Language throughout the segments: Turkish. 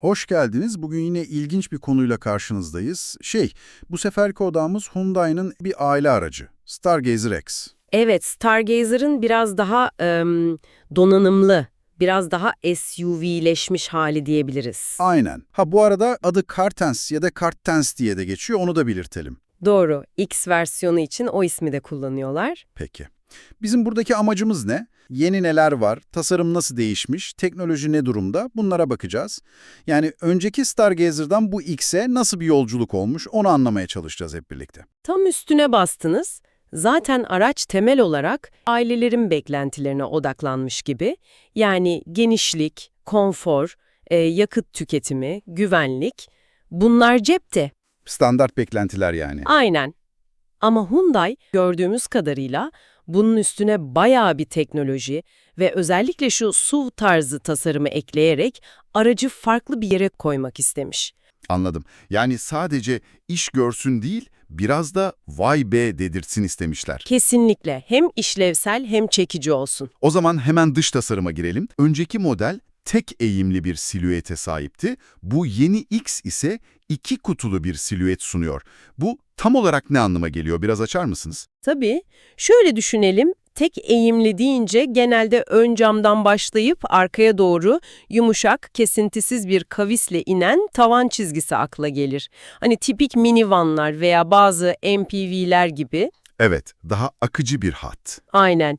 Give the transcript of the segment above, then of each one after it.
Hoş geldiniz. Bugün yine ilginç bir konuyla karşınızdayız. Şey, bu seferki odağımız Hyundai'nin bir aile aracı. Stargazer X. Evet, Stargazer'ın biraz daha em, donanımlı, biraz daha SUV'leşmiş hali diyebiliriz. Aynen. Ha bu arada adı Cartens ya da Cartens diye de geçiyor, onu da belirtelim. Doğru, X versiyonu için o ismi de kullanıyorlar. Peki. Bizim buradaki amacımız ne? Yeni neler var, tasarım nasıl değişmiş, teknoloji ne durumda bunlara bakacağız. Yani önceki Stargazer'dan bu X'e nasıl bir yolculuk olmuş onu anlamaya çalışacağız hep birlikte. Tam üstüne bastınız. Zaten araç temel olarak ailelerin beklentilerine odaklanmış gibi. Yani genişlik, konfor, e, yakıt tüketimi, güvenlik bunlar cepte. Standart beklentiler yani. Aynen. Ama Hyundai gördüğümüz kadarıyla bunun üstüne bayağı bir teknoloji ve özellikle şu SUV tarzı tasarımı ekleyerek aracı farklı bir yere koymak istemiş. Anladım. Yani sadece iş görsün değil, biraz da vay be dedirtsin istemişler. Kesinlikle hem işlevsel hem çekici olsun. O zaman hemen dış tasarıma girelim. Önceki model tek eğimli bir silüete sahipti. Bu yeni X ise iki kutulu bir silüet sunuyor. Bu tam olarak ne anlama geliyor? Biraz açar mısınız? Tabii şöyle düşünelim. Tek eğimli deyince genelde ön camdan başlayıp arkaya doğru yumuşak, kesintisiz bir kavisle inen tavan çizgisi akla gelir. Hani tipik minivanlar veya bazı MPV'ler gibi. Evet, daha akıcı bir hat. Aynen.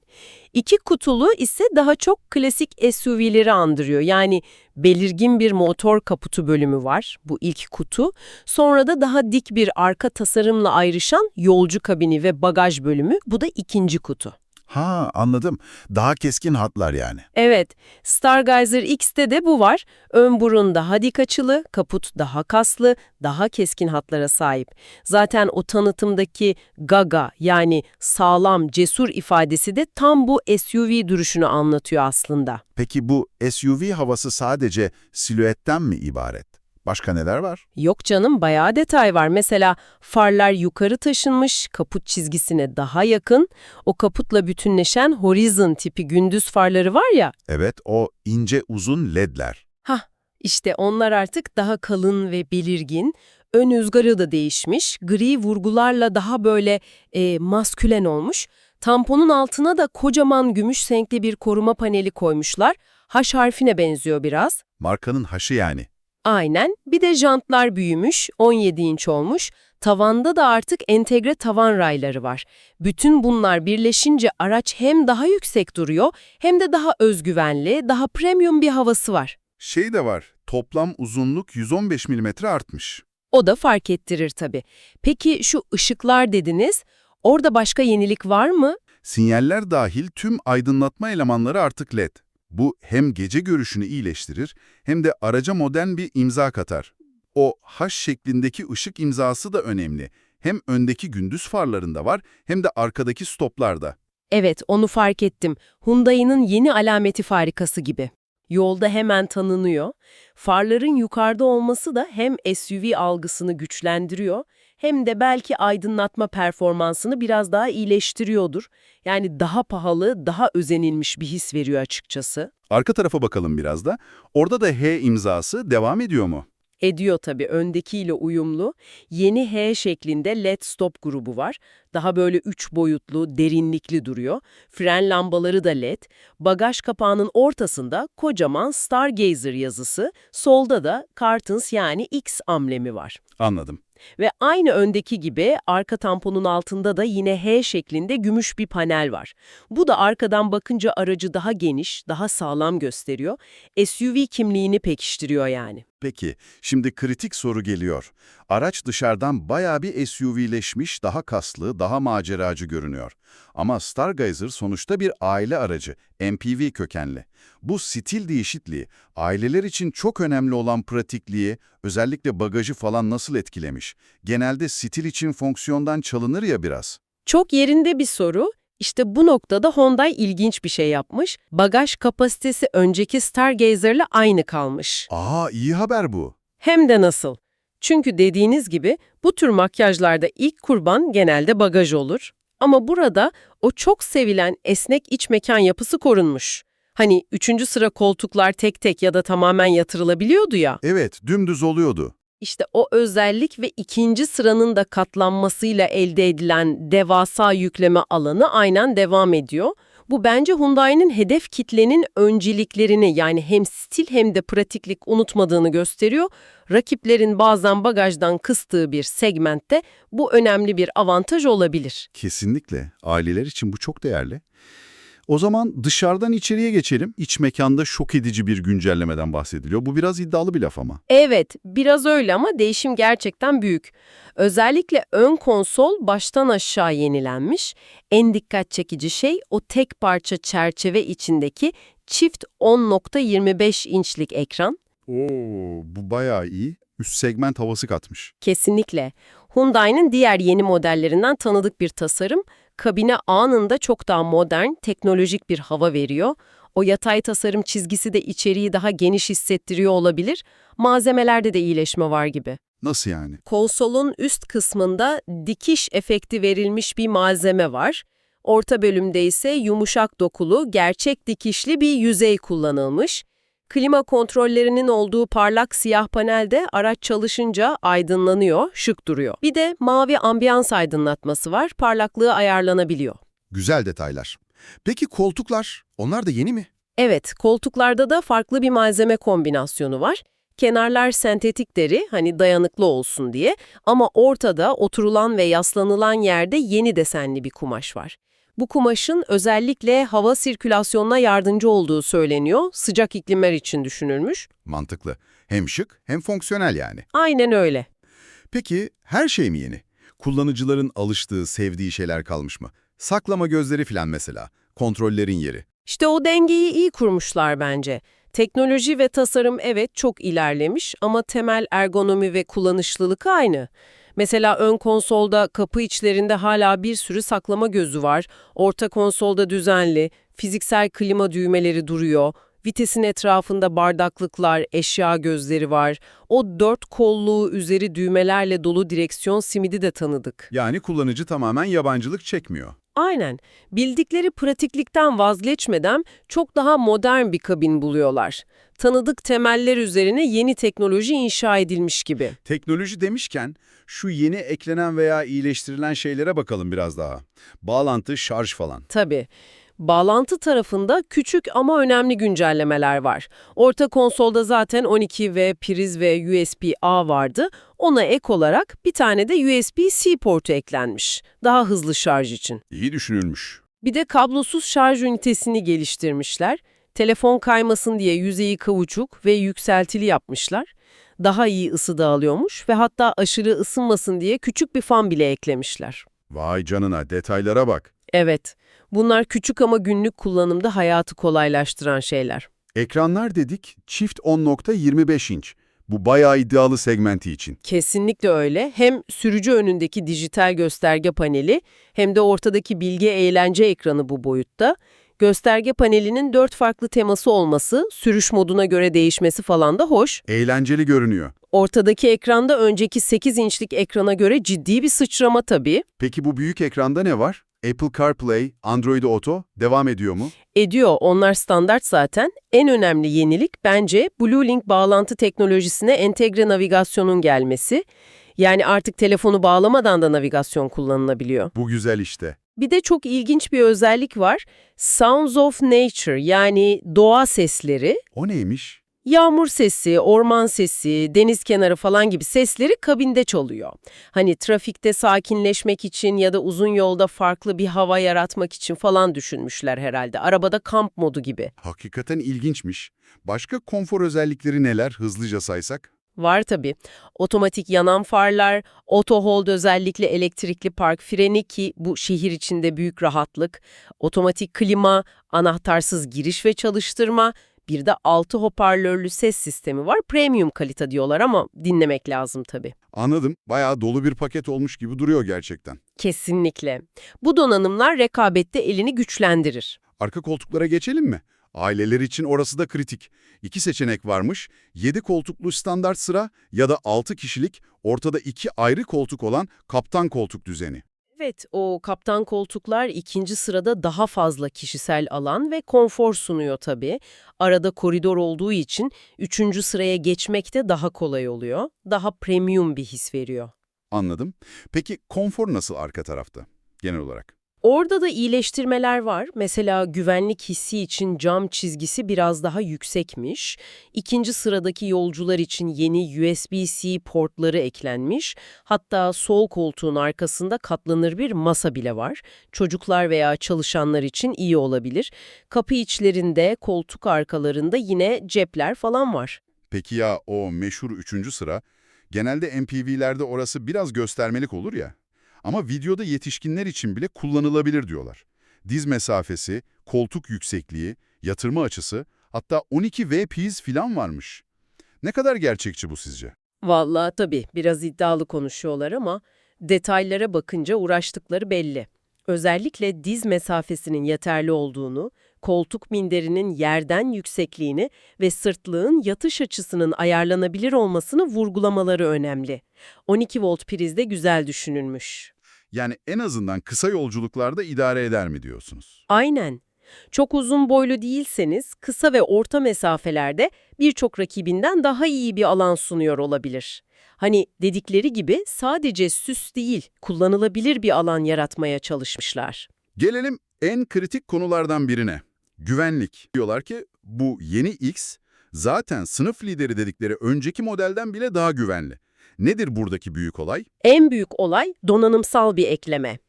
İki kutulu ise daha çok klasik SUV'leri andırıyor. Yani belirgin bir motor kaputu bölümü var, bu ilk kutu. Sonra da daha dik bir arka tasarımla ayrışan yolcu kabini ve bagaj bölümü, bu da ikinci kutu. Ha anladım. Daha keskin hatlar yani. Evet, Stargazer X'te de bu var. Ön burun daha dik açılı, kaput daha kaslı, daha keskin hatlara sahip. Zaten o tanıtımdaki gaga yani sağlam, cesur ifadesi de tam bu SUV duruşunu anlatıyor aslında. Peki bu SUV havası sadece silüetten mi ibaret? Başka neler var? Yok canım bayağı detay var. Mesela farlar yukarı taşınmış, kaput çizgisine daha yakın. O kaputla bütünleşen horizon tipi gündüz farları var ya. Evet, o ince uzun ledler. Hah işte onlar artık daha kalın ve belirgin. Ön ızgarı da değişmiş. Gri vurgularla daha böyle e, maskülen olmuş. Tamponun altına da kocaman gümüş senkli bir koruma paneli koymuşlar. H harfine benziyor biraz. Markanın haşı yani. Aynen. Bir de jantlar büyümüş, 17 inç olmuş. Tavanda da artık entegre tavan rayları var. Bütün bunlar birleşince araç hem daha yüksek duruyor hem de daha özgüvenli, daha premium bir havası var. Şey de var, toplam uzunluk 115 mm artmış. O da fark ettirir tabii. Peki şu ışıklar dediniz, orada başka yenilik var mı? Sinyaller dahil tüm aydınlatma elemanları artık LED. Bu hem gece görüşünü iyileştirir hem de araca modern bir imza katar. O H şeklindeki ışık imzası da önemli. Hem öndeki gündüz farlarında var hem de arkadaki stoplarda. Evet, onu fark ettim. Hyundai'nin yeni alameti farikası gibi. Yolda hemen tanınıyor. Farların yukarıda olması da hem SUV algısını güçlendiriyor hem de belki aydınlatma performansını biraz daha iyileştiriyordur. Yani daha pahalı, daha özenilmiş bir his veriyor açıkçası. Arka tarafa bakalım biraz da. Orada da H imzası devam ediyor mu? Ediyor tabii öndekiyle uyumlu. Yeni H şeklinde LED stop grubu var. Daha böyle üç boyutlu, derinlikli duruyor. Fren lambaları da LED. Bagaj kapağının ortasında kocaman Stargazer yazısı. Solda da Cartons yani X amblemi var. Anladım. Ve aynı öndeki gibi arka tamponun altında da yine H şeklinde gümüş bir panel var. Bu da arkadan bakınca aracı daha geniş, daha sağlam gösteriyor. SUV kimliğini pekiştiriyor yani. Peki, şimdi kritik soru geliyor. Araç dışarıdan bayağı bir SUV'leşmiş, daha kaslı, daha maceracı görünüyor. Ama Stargazer sonuçta bir aile aracı, MPV kökenli. Bu stil değişikliği, aileler için çok önemli olan pratikliği, özellikle bagajı falan nasıl etkilemiş? Genelde stil için fonksiyondan çalınır ya biraz. Çok yerinde bir soru. İşte bu noktada Hyundai ilginç bir şey yapmış. Bagaj kapasitesi önceki Stargazer'la aynı kalmış. Aa, iyi haber bu. Hem de nasıl? Çünkü dediğiniz gibi bu tür makyajlarda ilk kurban genelde bagaj olur. Ama burada o çok sevilen esnek iç mekan yapısı korunmuş. Hani üçüncü sıra koltuklar tek tek ya da tamamen yatırılabiliyordu ya. Evet, dümdüz oluyordu. İşte o özellik ve ikinci sıranın da katlanmasıyla elde edilen devasa yükleme alanı aynen devam ediyor. Bu bence Hyundai'nin hedef kitlenin önceliklerini yani hem stil hem de pratiklik unutmadığını gösteriyor. Rakiplerin bazen bagajdan kıstığı bir segmentte bu önemli bir avantaj olabilir. Kesinlikle. Aileler için bu çok değerli. O zaman dışarıdan içeriye geçelim. İç mekanda şok edici bir güncellemeden bahsediliyor. Bu biraz iddialı bir laf ama. Evet, biraz öyle ama değişim gerçekten büyük. Özellikle ön konsol baştan aşağı yenilenmiş. En dikkat çekici şey o tek parça çerçeve içindeki çift 10.25 inçlik ekran. Oo, bu bayağı iyi. Üst segment havası katmış. Kesinlikle. Hyundai'nin diğer yeni modellerinden tanıdık bir tasarım, kabine anında çok daha modern, teknolojik bir hava veriyor. O yatay tasarım çizgisi de içeriği daha geniş hissettiriyor olabilir. Malzemelerde de iyileşme var gibi. Nasıl yani? Konsolun üst kısmında dikiş efekti verilmiş bir malzeme var. Orta bölümde ise yumuşak dokulu, gerçek dikişli bir yüzey kullanılmış. Klima kontrollerinin olduğu parlak siyah panelde araç çalışınca aydınlanıyor, şık duruyor. Bir de mavi ambiyans aydınlatması var, parlaklığı ayarlanabiliyor. Güzel detaylar. Peki koltuklar, onlar da yeni mi? Evet, koltuklarda da farklı bir malzeme kombinasyonu var. Kenarlar sentetik deri, hani dayanıklı olsun diye ama ortada oturulan ve yaslanılan yerde yeni desenli bir kumaş var. Bu kumaşın özellikle hava sirkülasyonuna yardımcı olduğu söyleniyor, sıcak iklimler için düşünülmüş. Mantıklı. Hem şık hem fonksiyonel yani. Aynen öyle. Peki her şey mi yeni? Kullanıcıların alıştığı, sevdiği şeyler kalmış mı? Saklama gözleri falan mesela. Kontrollerin yeri. İşte o dengeyi iyi kurmuşlar bence. Teknoloji ve tasarım evet çok ilerlemiş ama temel ergonomi ve kullanışlılık aynı. Mesela ön konsolda kapı içlerinde hala bir sürü saklama gözü var. Orta konsolda düzenli, fiziksel klima düğmeleri duruyor. Vitesin etrafında bardaklıklar, eşya gözleri var. O dört kolluğu üzeri düğmelerle dolu direksiyon simidi de tanıdık. Yani kullanıcı tamamen yabancılık çekmiyor. Aynen. Bildikleri pratiklikten vazgeçmeden çok daha modern bir kabin buluyorlar. Tanıdık temeller üzerine yeni teknoloji inşa edilmiş gibi. Teknoloji demişken şu yeni eklenen veya iyileştirilen şeylere bakalım biraz daha. Bağlantı, şarj falan. Tabii. Bağlantı tarafında küçük ama önemli güncellemeler var. Orta konsolda zaten 12 ve priz ve USB-A vardı. Ona ek olarak bir tane de USB-C portu eklenmiş. Daha hızlı şarj için. İyi düşünülmüş. Bir de kablosuz şarj ünitesini geliştirmişler. Telefon kaymasın diye yüzeyi kavuçuk ve yükseltili yapmışlar. Daha iyi ısı dağılıyormuş ve hatta aşırı ısınmasın diye küçük bir fan bile eklemişler. Vay canına detaylara bak. Evet, bunlar küçük ama günlük kullanımda hayatı kolaylaştıran şeyler. Ekranlar dedik çift 10.25 inç. Bu bayağı iddialı segmenti için. Kesinlikle öyle. Hem sürücü önündeki dijital gösterge paneli hem de ortadaki bilgi eğlence ekranı bu boyutta. Gösterge panelinin dört farklı teması olması, sürüş moduna göre değişmesi falan da hoş. Eğlenceli görünüyor. Ortadaki ekranda önceki 8 inçlik ekrana göre ciddi bir sıçrama tabii. Peki bu büyük ekranda ne var? Apple CarPlay, Android Auto devam ediyor mu? Ediyor, onlar standart zaten. En önemli yenilik bence BlueLink bağlantı teknolojisine entegre navigasyonun gelmesi. Yani artık telefonu bağlamadan da navigasyon kullanılabiliyor. Bu güzel işte. Bir de çok ilginç bir özellik var. Sounds of Nature yani doğa sesleri. O neymiş? Yağmur sesi, orman sesi, deniz kenarı falan gibi sesleri kabinde çalıyor. Hani trafikte sakinleşmek için ya da uzun yolda farklı bir hava yaratmak için falan düşünmüşler herhalde. Arabada kamp modu gibi. Hakikaten ilginçmiş. Başka konfor özellikleri neler hızlıca saysak? Var tabii. Otomatik yanan farlar, auto hold özellikle elektrikli park freni ki bu şehir içinde büyük rahatlık, otomatik klima, anahtarsız giriş ve çalıştırma, bir de 6 hoparlörlü ses sistemi var. Premium kalite diyorlar ama dinlemek lazım tabii. Anladım. Bayağı dolu bir paket olmuş gibi duruyor gerçekten. Kesinlikle. Bu donanımlar rekabette elini güçlendirir. Arka koltuklara geçelim mi? Aileler için orası da kritik. İki seçenek varmış. 7 koltuklu standart sıra ya da 6 kişilik ortada iki ayrı koltuk olan kaptan koltuk düzeni. Evet, o kaptan koltuklar ikinci sırada daha fazla kişisel alan ve konfor sunuyor tabii. Arada koridor olduğu için üçüncü sıraya geçmek de daha kolay oluyor. Daha premium bir his veriyor. Anladım. Peki konfor nasıl arka tarafta genel olarak? Orada da iyileştirmeler var. Mesela güvenlik hissi için cam çizgisi biraz daha yüksekmiş. İkinci sıradaki yolcular için yeni USB-C portları eklenmiş. Hatta sol koltuğun arkasında katlanır bir masa bile var. Çocuklar veya çalışanlar için iyi olabilir. Kapı içlerinde, koltuk arkalarında yine cepler falan var. Peki ya o meşhur üçüncü sıra? Genelde MPV'lerde orası biraz göstermelik olur ya. Ama videoda yetişkinler için bile kullanılabilir diyorlar. Diz mesafesi, koltuk yüksekliği, yatırma açısı, hatta 12 VPs filan varmış. Ne kadar gerçekçi bu sizce? Vallahi tabii biraz iddialı konuşuyorlar ama detaylara bakınca uğraştıkları belli. Özellikle diz mesafesinin yeterli olduğunu, koltuk minderinin yerden yüksekliğini ve sırtlığın yatış açısının ayarlanabilir olmasını vurgulamaları önemli. 12 volt priz de güzel düşünülmüş. Yani en azından kısa yolculuklarda idare eder mi diyorsunuz? Aynen. Çok uzun boylu değilseniz kısa ve orta mesafelerde birçok rakibinden daha iyi bir alan sunuyor olabilir. Hani dedikleri gibi sadece süs değil, kullanılabilir bir alan yaratmaya çalışmışlar. Gelelim en kritik konulardan birine. Güvenlik. Diyorlar ki bu yeni X zaten sınıf lideri dedikleri önceki modelden bile daha güvenli. Nedir buradaki büyük olay? En büyük olay donanımsal bir ekleme.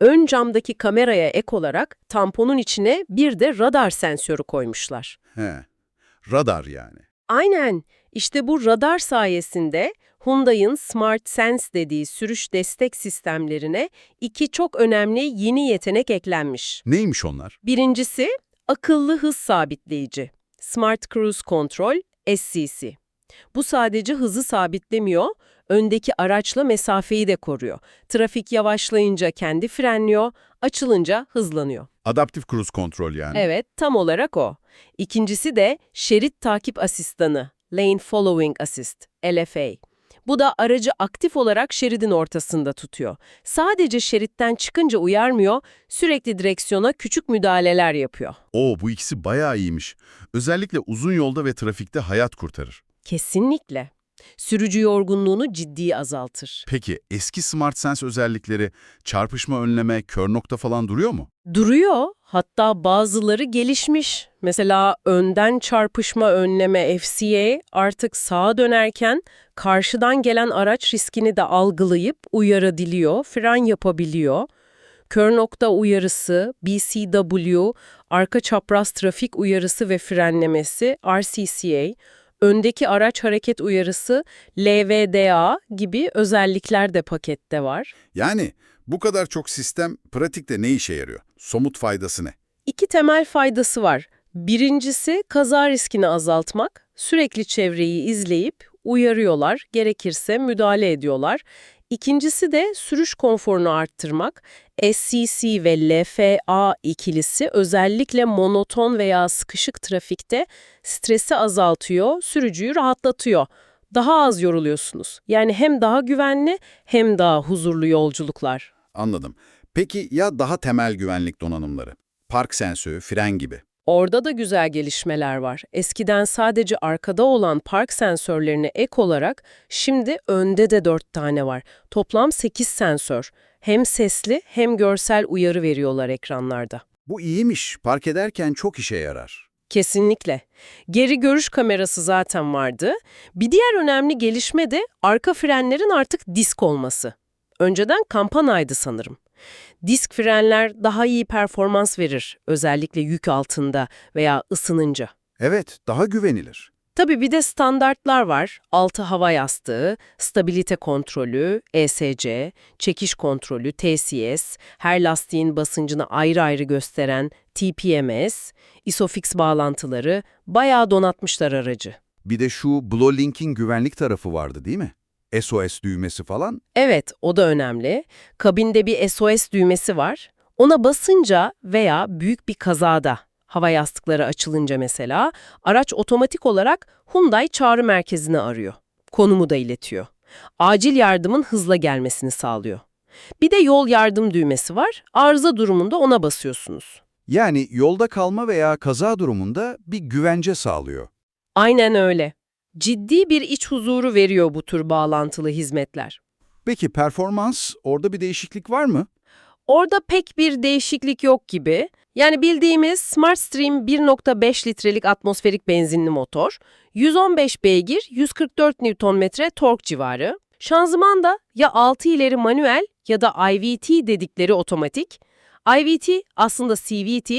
Ön camdaki kameraya ek olarak tamponun içine bir de radar sensörü koymuşlar. He, radar yani. Aynen. İşte bu radar sayesinde Hyundai'ın Smart Sense dediği sürüş destek sistemlerine iki çok önemli yeni yetenek eklenmiş. Neymiş onlar? Birincisi akıllı hız sabitleyici. Smart Cruise Control, SCC. Bu sadece hızı sabitlemiyor, öndeki araçla mesafeyi de koruyor. Trafik yavaşlayınca kendi frenliyor, açılınca hızlanıyor. Adaptif cruise kontrol yani. Evet, tam olarak o. İkincisi de şerit takip asistanı, Lane Following Assist, LFA. Bu da aracı aktif olarak şeridin ortasında tutuyor. Sadece şeritten çıkınca uyarmıyor, sürekli direksiyona küçük müdahaleler yapıyor. Oo bu ikisi bayağı iyiymiş. Özellikle uzun yolda ve trafikte hayat kurtarır. Kesinlikle. Sürücü yorgunluğunu ciddi azaltır. Peki eski Smart Sense özellikleri çarpışma önleme, kör nokta falan duruyor mu? Duruyor, hatta bazıları gelişmiş. Mesela önden çarpışma önleme FCA artık sağa dönerken karşıdan gelen araç riskini de algılayıp uyarı diliyor, fren yapabiliyor. Kör nokta uyarısı, BCW, arka çapraz trafik uyarısı ve frenlemesi, RCCA, öndeki araç hareket uyarısı, LVDA gibi özellikler de pakette var. Yani bu kadar çok sistem pratikte ne işe yarıyor? Somut faydası ne? İki temel faydası var. Birincisi kaza riskini azaltmak. Sürekli çevreyi izleyip uyarıyorlar, gerekirse müdahale ediyorlar. İkincisi de sürüş konforunu arttırmak. SCC ve LFA ikilisi özellikle monoton veya sıkışık trafikte stresi azaltıyor, sürücüyü rahatlatıyor. Daha az yoruluyorsunuz. Yani hem daha güvenli hem daha huzurlu yolculuklar. Anladım. Peki ya daha temel güvenlik donanımları? Park sensörü, fren gibi. Orada da güzel gelişmeler var. Eskiden sadece arkada olan park sensörlerine ek olarak şimdi önde de 4 tane var. Toplam 8 sensör. Hem sesli hem görsel uyarı veriyorlar ekranlarda. Bu iyiymiş. Park ederken çok işe yarar. Kesinlikle. Geri görüş kamerası zaten vardı. Bir diğer önemli gelişme de arka frenlerin artık disk olması. Önceden kampanaydı sanırım. Disk frenler daha iyi performans verir, özellikle yük altında veya ısınınca. Evet, daha güvenilir. Tabii bir de standartlar var. Altı hava yastığı, stabilite kontrolü, ESC, çekiş kontrolü, TCS, her lastiğin basıncını ayrı ayrı gösteren TPMS, ISOFIX bağlantıları, bayağı donatmışlar aracı. Bir de şu Blowlink'in güvenlik tarafı vardı değil mi? SOS düğmesi falan. Evet, o da önemli. Kabinde bir SOS düğmesi var. Ona basınca veya büyük bir kazada, hava yastıkları açılınca mesela, araç otomatik olarak Hyundai çağrı merkezini arıyor. Konumu da iletiyor. Acil yardımın hızla gelmesini sağlıyor. Bir de yol yardım düğmesi var. Arıza durumunda ona basıyorsunuz. Yani yolda kalma veya kaza durumunda bir güvence sağlıyor. Aynen öyle. Ciddi bir iç huzuru veriyor bu tür bağlantılı hizmetler. Peki performans, orada bir değişiklik var mı? Orada pek bir değişiklik yok gibi. Yani bildiğimiz SmartStream 1.5 litrelik atmosferik benzinli motor, 115 beygir, 144 Nm tork civarı. Şanzıman da ya 6 ileri manuel ya da IVT dedikleri otomatik. IVT aslında CVT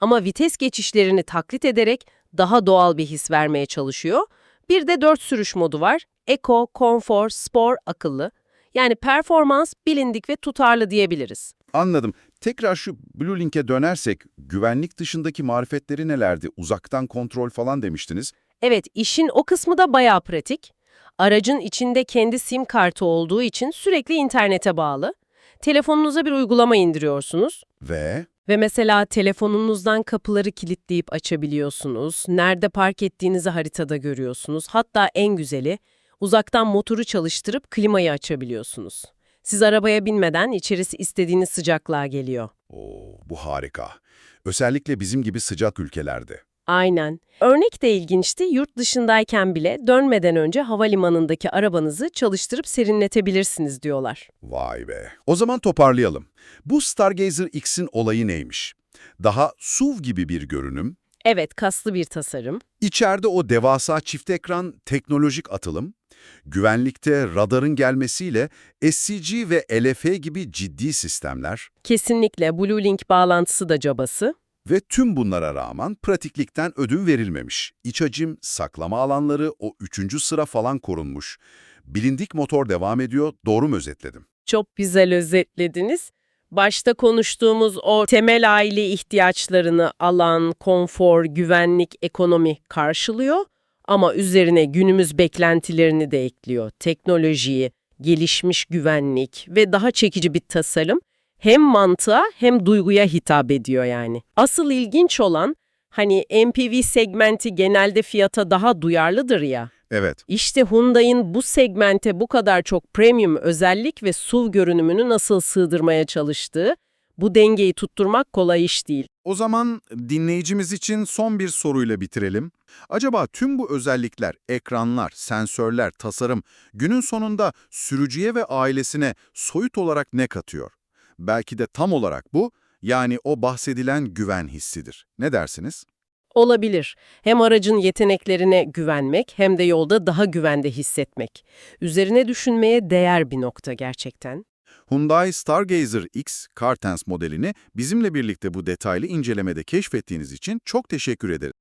ama vites geçişlerini taklit ederek daha doğal bir his vermeye çalışıyor. Bir de 4 sürüş modu var. Eco, Comfort, Sport, akıllı. Yani performans bilindik ve tutarlı diyebiliriz. Anladım. Tekrar şu Blue Link'e dönersek, güvenlik dışındaki marifetleri nelerdi? Uzaktan kontrol falan demiştiniz. Evet, işin o kısmı da bayağı pratik. Aracın içinde kendi SIM kartı olduğu için sürekli internete bağlı. Telefonunuza bir uygulama indiriyorsunuz Ve ve mesela telefonunuzdan kapıları kilitleyip açabiliyorsunuz. Nerede park ettiğinizi haritada görüyorsunuz. Hatta en güzeli, uzaktan motoru çalıştırıp klimayı açabiliyorsunuz. Siz arabaya binmeden içerisi istediğiniz sıcaklığa geliyor. Oo, bu harika. Özellikle bizim gibi sıcak ülkelerde. Aynen. Örnek de ilginçti. Yurt dışındayken bile dönmeden önce havalimanındaki arabanızı çalıştırıp serinletebilirsiniz diyorlar. Vay be. O zaman toparlayalım. Bu Stargazer X'in olayı neymiş? Daha SUV gibi bir görünüm, Evet, kaslı bir tasarım. içeride o devasa çift ekran teknolojik atılım, güvenlikte radarın gelmesiyle SCG ve LFE gibi ciddi sistemler Kesinlikle Blue Link bağlantısı da cabası. Ve tüm bunlara rağmen pratiklikten ödün verilmemiş. İç hacim, saklama alanları o üçüncü sıra falan korunmuş. Bilindik motor devam ediyor, doğru mu özetledim? Çok güzel özetlediniz. Başta konuştuğumuz o temel aile ihtiyaçlarını alan, konfor, güvenlik, ekonomi karşılıyor. Ama üzerine günümüz beklentilerini de ekliyor. Teknolojiyi, gelişmiş güvenlik ve daha çekici bir tasarım hem mantığa hem duyguya hitap ediyor yani. Asıl ilginç olan hani MPV segmenti genelde fiyata daha duyarlıdır ya. Evet. İşte Hyundai'nin bu segmente bu kadar çok premium özellik ve SUV görünümünü nasıl sığdırmaya çalıştığı, bu dengeyi tutturmak kolay iş değil. O zaman dinleyicimiz için son bir soruyla bitirelim. Acaba tüm bu özellikler, ekranlar, sensörler, tasarım günün sonunda sürücüye ve ailesine soyut olarak ne katıyor? Belki de tam olarak bu, yani o bahsedilen güven hissidir. Ne dersiniz? Olabilir. Hem aracın yeteneklerine güvenmek hem de yolda daha güvende hissetmek. Üzerine düşünmeye değer bir nokta gerçekten. Hyundai Stargazer X Cartens modelini bizimle birlikte bu detaylı incelemede keşfettiğiniz için çok teşekkür ederim.